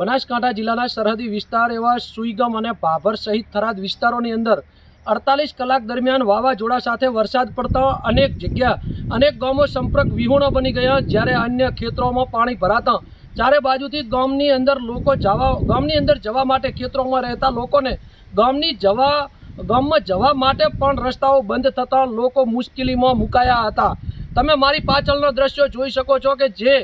બનાસકાંઠા જિલ્લાના સરહદી વિસ્તાર એવા સુઈગમ અને ભાભર સહિત થરાદ વિસ્તારોની અંદર અડતાલીસ કલાક દરમિયાન વાવાઝોડા સાથે વરસાદ પડતા અનેક જગ્યા, અનેક ગામો સંપર્ક વિહોણા બની ગયા. જ્યારે અન્ય ખેતરોમાં પાણી ભરાતા ચારે બાજુથી ગામની અંદર લોકો જવા, ગામની અંદર જવા માટે ખેતરોમાં રહેતા લોકોને ગામની જવા, ગામમાં જવા માટે પણ રસ્તાઓ બંધ થતાં લોકો મુશ્કેલીમાં મુકાયા હતા. તમે મારી પાછળના દ્રશ્યો જોઈ શકો છો કે જે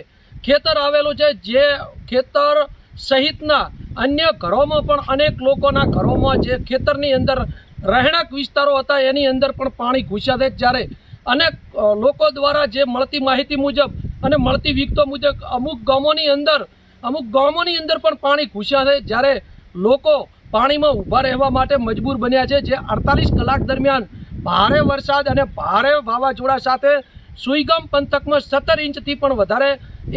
ખેતર આવેલું છે, જે ખેતર સહિતના અન્ય ઘરોમાં પણ અનેક લોકોના ઘરોમાં જે ખેતરની અંદર રહેણાંક વિસ્તારો હતા, એની અંદર પણ પાણી ઘૂસ્યા છે. જ્યારે અનેક લોકો દ્વારા જે મળતી માહિતી મુજબ અને મળતી વિગતો મુજબ અમુક ગામોની અંદર, અમુક ગામોની અંદર પણ પાણી ઘૂસ્યા છે. જ્યારે લોકો પાણીમાં ઊભા રહેવા માટે મજબૂર બન્યા છે. જે અડતાલીસ કલાક દરમિયાન ભારે વરસાદ અને ભારે વાવાઝોડા સાથે સુઈગામ પંથકમાં સત્તર ઇંચથી પણ વધારે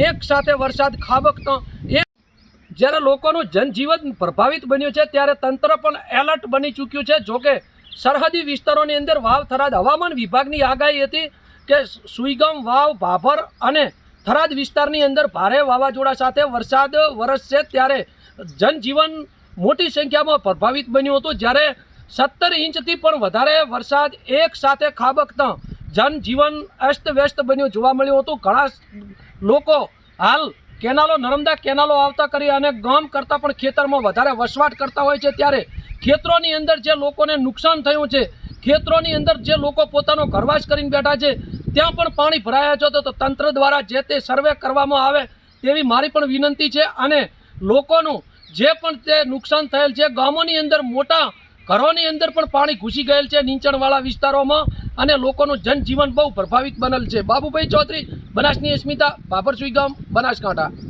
એક સાથે વરસાદ ખાબકતો એક જ્યારે લોકોનું જનજીવન પ્રભાવિત બન્યું છે, ત્યારે તંત્ર પણ એલર્ટ બની ચૂક્યું છે. જોકે સરહદી વિસ્તારોની અંદર વાવ થરાદ હવામાન વિભાગની આગાહી હતી કે સુઈગમ વાવ, ભાભર અને થરાદ વિસ્તારની અંદર ભારે વાવાઝોડા સાથે વરસાદ વરસશે ત્યારે જનજીવન મોટી સંખ્યામાં પ્રભાવિત બન્યું હતું. જ્યારે સત્તર ઇંચથી પણ વધારે વરસાદ એક સાથે ખાબકતા જનજીવન અસ્તવ્યસ્ત બન્યું જોવા મળ્યું હતું. ઘણા લોકો હાલ કેનાલો નર્મદા કેનાલો આવતા કરી અને ગામ કરતાં પણ ખેતરમાં વધારે વસવાટ કરતા હોય છે ત્યારે ખેતરોની અંદર જે લોકોને નુકસાન થયું છે, ખેતરોની અંદર જે લોકો પોતાનો ઘરવાસ કરીને બેઠા છે, ત્યાં પણ પાણી ભરાયા છે, તો તંત્ર દ્વારા જે તે સર્વે કરવામાં આવે તેવી મારી પણ વિનંતી છે અને લોકોનું જે પણ તે નુકસાન થયેલ છે, ગામોની અંદર મોટા ઘરોની અંદર પણ પાણી ઘૂસી ગયેલ છે નીચાણવાળા વિસ્તારોમાં. અને લોકોનું જનજીવન બહુ પ્રભાવિત બનેલ છે. બાબુભાઈ ચૌધરી બનાસની અસ્મિતા બાબરસુઈ ગામ બનાસકાંઠા.